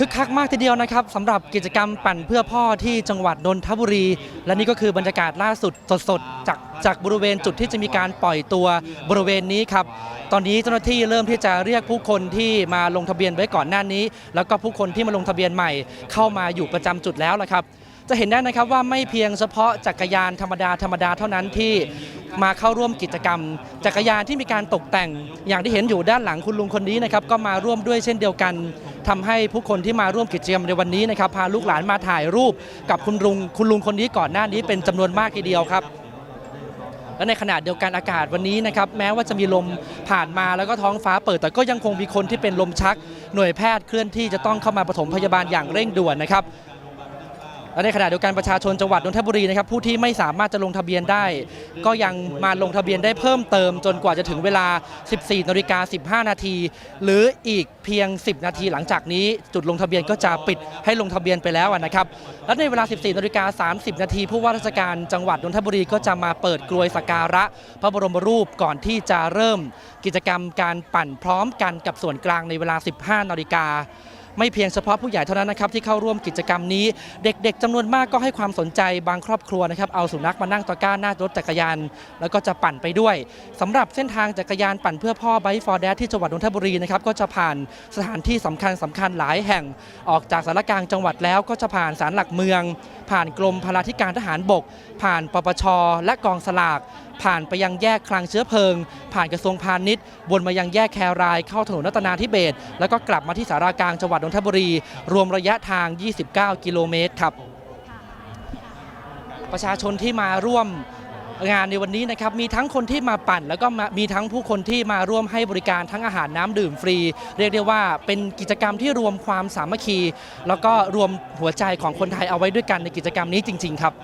คึกคักมากทีเดียวนะครับสำหรับกิจกรรมปั่นเพื่อพ่อที่จังหวัดนนทบุรี และนี่ก็คือบรรยากาศล่าสุดสดๆจากจากบริเวณจุดที่จะมีการปล่อยตัวบริเวณนี้ครับตอนนี้เจ้าหน้าที่เริ่มที่จะเรียกผู้คนที่มาลงทะเบียนไว้ก่อนหน้านี้ แล้วก็ผู้คนที่มาลงทะเบียนใหม่ เข้ามาอยู่ประจำจุดแล้วละครับ จะเห็นได้นะครับว่าไม่เพียงเฉพาะจักรยานธรรมดาธรรมดาเท่านั้นที่มาเข้าร่วมกิจกรรม จักรยานที่มีการตกแต่งอย่างที่เห็นอยู่ด้านหลังคุณลุงคนนี้นะครับก็มาร่วมด้วยเช่นเดียวกัน ทำให้ผู้คนที่มาร่วมกิจกรรมในวันนี้นะครับพาลูกหลานมาถ่ายรูปกับคุณลุงคุณลุงคนนี้ก่อนหน้านี้เป็นจำนวนมากทีเดียวครับ และในขณะเดียวกันอากาศวันนี้นะครับแม้ว่าจะมีลมผ่านมาแล้วก็ท้องฟ้าเปิด แต่ก็ยังคงมีคนที่เป็นลมชัก หน่วยแพทย์เคลื่อนที่จะต้องเข้ามาปฐมพยาบาลอย่างเร่งด่วนนะครับ และในขณะเดียวกันประชาชนจังหวัดนนทบุรีนะครับผู้ที่ไม่สามารถจะลงทะเบียนได้ ก็ยังมาลงทะเบียนได้เพิ่มเติมจนกว่าจะถึงเวลา 14นาฬิกา15 นาที หรืออีกเพียง 10 นาทีหลังจากนี้ จุดลงทะเบียนก็จะปิดให้ลงทะเบียนไปแล้วนะครับและในเวลา 14นาฬิกา30 นาทีผู้ว่าราชการจังหวัดนนทบุรีก็จะมาเปิดกลวยสักการะ พระบรมรูปก่อนที่จะเริ่มกิจกรรมการปั่นพร้อมกันกับส่วนกลางในเวลา 15 นาฬิกา ไม่เพียงเฉพาะผู้ใหญ่เท่านั้นนะครับที่เข้าร่วมกิจกรรมนี้ เด็กๆจำนวนมากก็ให้ความสนใจบางครอบครัวนะครับเอาสุนัขมานั่งตะกร้าหน้ารถจักรยาน แล้วก็จะปั่นไปด้วยสำหรับเส้นทางจักรยานปั่นเพื่อพ่อไบฟอร์แดที่จังหวัดนนทบุรีนะครับก็จะผ่านสถานที่สำคัญสำคัญหลายแห่ง ออกจากสารกลางจังหวัดแล้วก็จะผ่านศาลหลักเมือง ผ่านกรมพลาธิการทหารบก ผ่านปปชและกองสลาก ผ่านไปยังแยกคลังเชื้อเพลิง ผ่านกระทรวงพาณิชย์วนมายังแยกแคราย เข้าถนนรัตนาธิเบศแล้วก็กลับมาที่สารากลางจังหวัดนนทบุรี รวมระยะทาง 29 กิโลเมตรครับ ประชาชนที่มาร่วมงานในวันนี้นะครับมีทั้งคนที่มาปั่น แล้วก็มามีทั้งผู้คนที่มาร่วมให้บริการทั้งอาหารน้ำดื่มฟรี เรียกได้ว่าเป็นกิจกรรมที่รวมความสามัคคี แล้วก็รวมหัวใจของคนไทยเอาไว้ด้วยกันในกิจกรรมนี้จริง ๆ ครับ